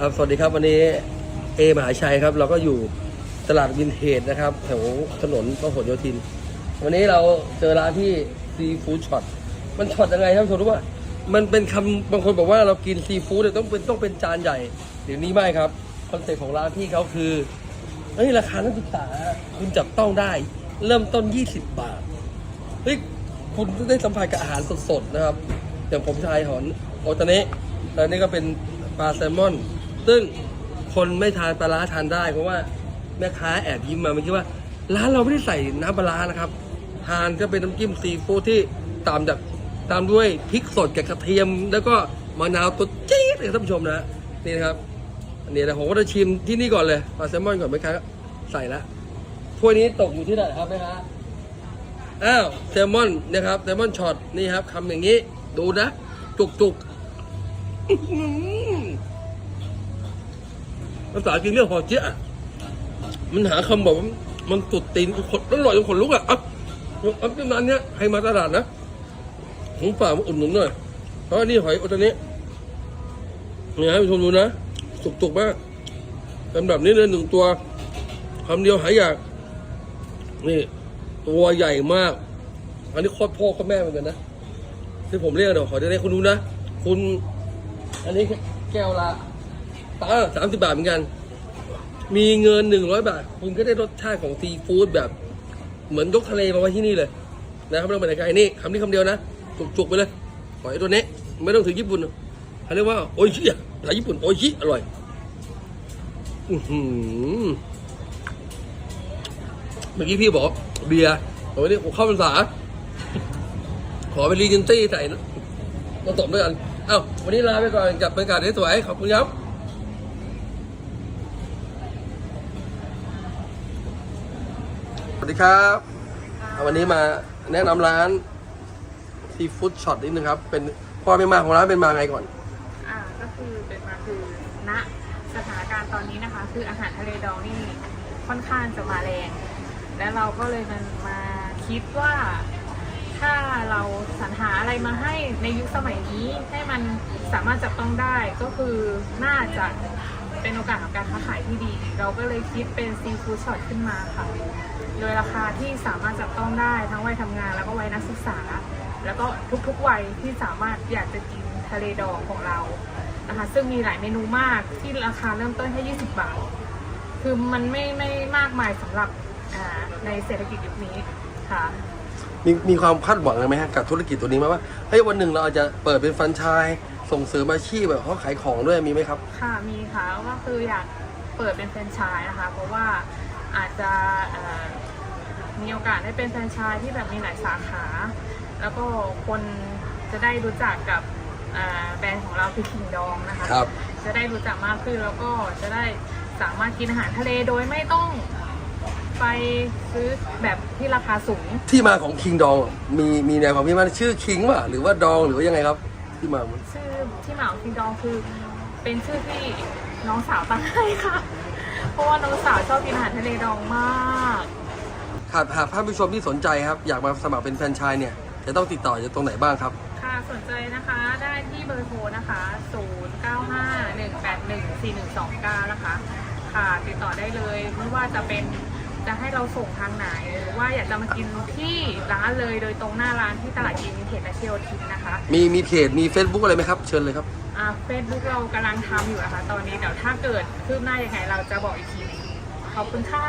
ครับสวัสดีครับวันนี้เอมหาชัยครับ เราก็อยู่ตลาดวินเทจนะครับแถวถนนพหลโยธิน วันนี้เราเจอร้านที่ซีฟู้ดช็อตมันช็อตยังไงครับคุณรู้ป่ะมันเป็นคำบางคนบอกว่าเรากินซีฟู้ดเนี่ยต้องเป็นต้องเป็นจานใหญ่ เดี๋ยวนี้ไม่ครับคอนเซ็ปต์ของร้านพี่เขาคือเฮ้ยราคานักศึกษาคุณจับต้องได้ เริ่มต้น 20 บาทเฮ้ยคุณได้สัมผัสกับอาหารสดๆนะครับอย่างผมชายหอนโอตาเนะแล้วนี่ก็เป็นปลาแซลมอน ซึ่งคนไม่ทานปลาร้าทานได้ เพราะว่าแม่ค้าแอบยิ้มมาเมื่อกี้ว่า ร้านเราไม่ได้ใส่น้ำปลาร้านะครับ ทานก็เป็นน้ำจิ้มซีฟู้ดที่ตามจากตามด้วยพริกสดกับกระเทียม แล้วก็มะนาวตัวจี๊ดเลยท่านผู้ชมนะนี่นะครับอันนี้นะผมก็จะชิมที่นี่ก่อนเลยปลาแซลมอนก่อนแม่ค้าใส่ละถ้วยนี้ตกอยู่ที่ไหนครับแม่ค้าอ้าวแซลมอนนะครับแซลมอนช็อตนี่ครับคำอย่างนี้ ดูนะจุกจุก ภาษาจริงเรื่องหอเจ๊ะมันหาคำบอกว่ามันตุดตีนขดอร่อยจนขนลุกอะอะอันนี้ร้านเนี้ยใครมาตลาดนะผมฝากมาอุดหนุนหน่อยเพราะว่านี่หอยโอตาเนี้เนี่ยให้ผู้ชมดูนะจุกๆมากเป็นแบนี้เลยหนึ่งตัวคำเดียวหายอยาก นี่ ตัวใหญ่มาก อันนี้คตรพ่อคตรแม่เหมือนกันนะที่ผมเรียกเดี๋ยวขอจะได้คุณดูนะ คุณ อันนี้แก้วละ ตาสามสิบบาทเหมือนกัน มีเงินหนึ่งร้อยบาท คุณก็ได้รสชาติของซีฟู้ดแบบ เหมือนยกทะเลมาไว้ที่นี่เลยนะครับไม่ต้องไปไหนไกลนี่คำนี้คำเดียวนะจุกๆไปเลยหอยตัวนี้ไม่ต้องถึงญี่ปุ่นเขาเรียกว่าโอชิอะภาษาญี่ปุ่นโอชิอร่อยอือหือเมื่อกี้พี่บอกเบียร์วันนี้ผมเข้าพรรษา ขอเป็นรีเจนตี้ใส่นะผสมด้วยกัน เอ้า วันนี้ลาไปก่อนกับบรรยากาศสวยๆขอบคุณครับ วัสดีครับวันนี้มาแนะนำร้านซีฟู้ดช็อตนิดนึงครับ เป็นความเป็นมาของร้านเป็นมาไงก่อน อ่าก็คือเป็นมาคือณสถานการณ์ตอนนี้นะคะ คืออาหารทะเลดองนี่ค่อนข้างจะมาแรง และเราก็เลยมันมาคิดว่า ถ้าเราสรรหาอะไรมาให้ในยุคสมัยนี้ให้มันสามารถจับต้องได้ก็คือน่าจะ เป็นโอกาสของการค้าขายที่ดี เราก็เลยคิดเป็นซีฟู้ดช็อตขึ้นมาค่ะ โดยราคาที่สามารถจับต้องได้ทั้งวัยทำงาน แล้วก็วัยนักศึกษา แล้วก็ทุกๆวัยที่สามารถอยากจะกินทะเลดองของเรานะคะซึ่งมีหลายเมนูมากที่ราคาเริ่มต้นแค่ 20 บาท คือมันไม่ไม่มากมายสำหรับในเศรษฐกิจยุคนี้ค่ะมีมีความคาดหวังไรไหมฮะกับธุรกิจตัวนี้ไหมว่าเฮ้ยวันหนึ่งเราอาจจะเปิดเป็นแฟรนไชส์ ส่งเสริมอาชีพแบบเขาขายของด้วยมีไหมครับ ค่ะมีค่ะก็คืออยากเปิดเป็นแฟรนไชส์นะคะ เพราะว่าอาจจะเอ่อมีโอกาสได้เป็นแฟรนไชส์ที่แบบมีหลายสาขา แล้วก็คนจะได้รู้จักกับอ่าแบรนด์ของเราคือคิงดองนะคะ ครับ จะได้รู้จักมากขึ้นแล้วก็จะได้สามารถกินอาหารทะเลโดยไม่ต้องไปซื้อแบบที่ราคาสูง ที่มาของคิงดองมีมีแนวความคิดว่าชื่อคิงป่ะหรือว่าดองหรือว่ายังไงครับ ที่มามันชื่อที่มาของคิงดองคือ เป็นชื่อที่น้องสาวตั้งให้ค่ะ เพราะว่าน้องสาวชอบกินอาหารทะเลดองมากหากหากท่านผู้ชมที่สนใจครับ อยากมาสมัครเป็นแฟรนไชส์เนี่ย จะต้องติดต่อจากตรงไหนบ้างครับ ค่ะสนใจนะคะได้ที่เบอร์โทรนะคะ 0951814129 นะคะ ค่ะติดต่อได้เลยไม่ว่าจะเป็น จะให้เราส่งทางไหนหรือว่าอยากจะมากินที่ร้านเลยโดยตรงหน้าร้านที่ตลาดกินเขตนาเชียวทินนะคะมีมีเพจมี Facebook อะไรไหมครับ เชิญเลยครับ อ่าเฟซบุ๊กเรากำลังทำอยู่นะคะ ตอนนี้เดี๋ยวถ้าเกิดคืบหน้ายังไงเราจะบอกอีกทีหนึงขอบคุณค่ะ